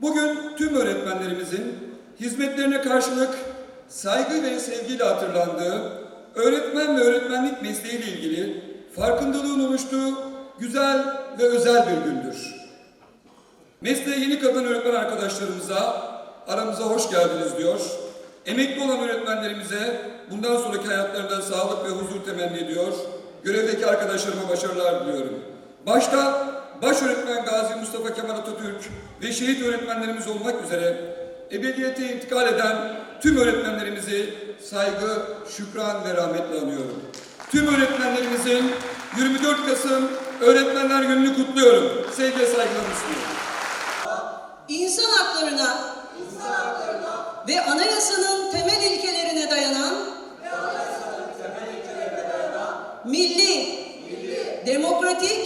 Bugün tüm öğretmenlerimizin hizmetlerine karşılık saygı ve sevgiyle hatırlandığı, öğretmen ve öğretmenlik mesleğiyle ilgili farkındalığın oluştuğu güzel ve özel bir gündür. Mesleğe yeni katılan öğretmen arkadaşlarımıza aramıza hoş geldiniz diyor. Emekli olan öğretmenlerimize bundan sonraki hayatlarında sağlık ve huzur temenni ediyor. Görevdeki arkadaşlarıma başarılar diliyorum. Başta baş öğretmen Gazi Mustafa Kemal Atatürk ve şehit öğretmenlerimiz olmak üzere ebediyete intikal eden tüm öğretmenlerimizi saygı, şükran ve rahmetle anıyorum. Tüm öğretmenlerimizin 24 Kasım Öğretmenler Günü'nü kutluyorum. Sevgi ve saygılarımı sunuyorum. İnsan haklarına, ve anayasanın temel ilkelerine dayanan, milli, demokratik,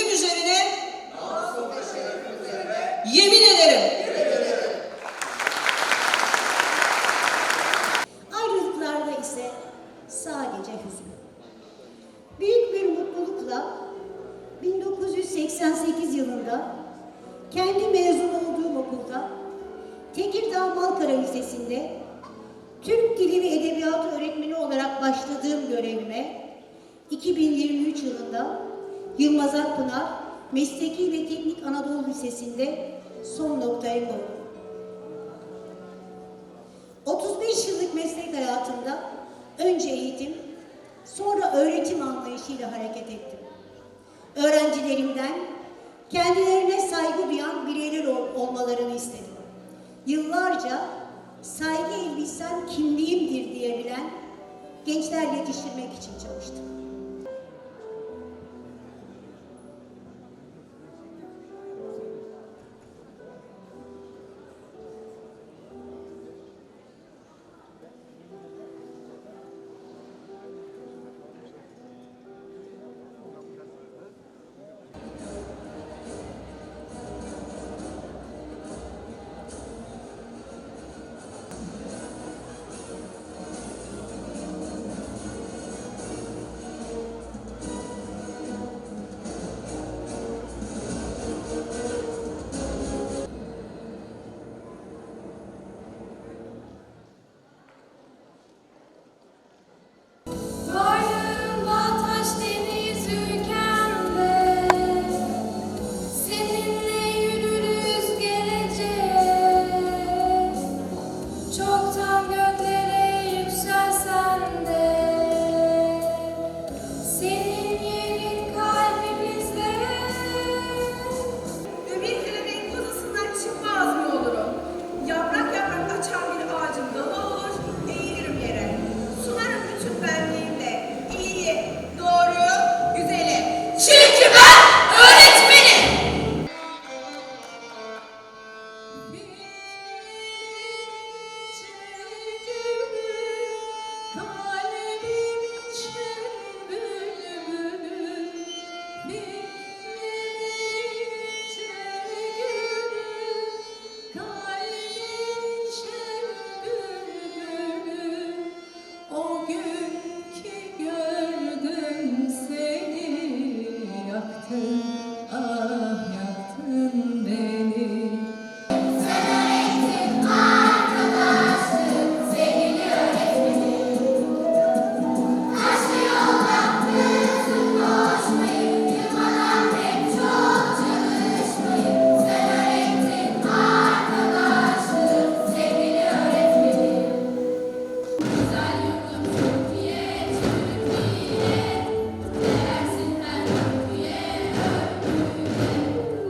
yılında kendi mezun olduğum okulda Tekirdağ Malkara Lisesi'nde Türk Dili ve Edebiyatı öğretmeni olarak başladığım görevime 2023 yılında Yılmaz Akpınar Mesleki ve Teknik Anadolu Lisesi'nde son noktayı koydum. 35 yıllık meslek hayatımda önce eğitim, sonra öğretim anlayışıyla hareket ettim. Öğrencilerimden kendilerine saygı duyan bireyler ol- olmalarını istedim. Yıllarca saygı elbisem kimliğimdir diyebilen gençler yetiştirmek için çalıştım.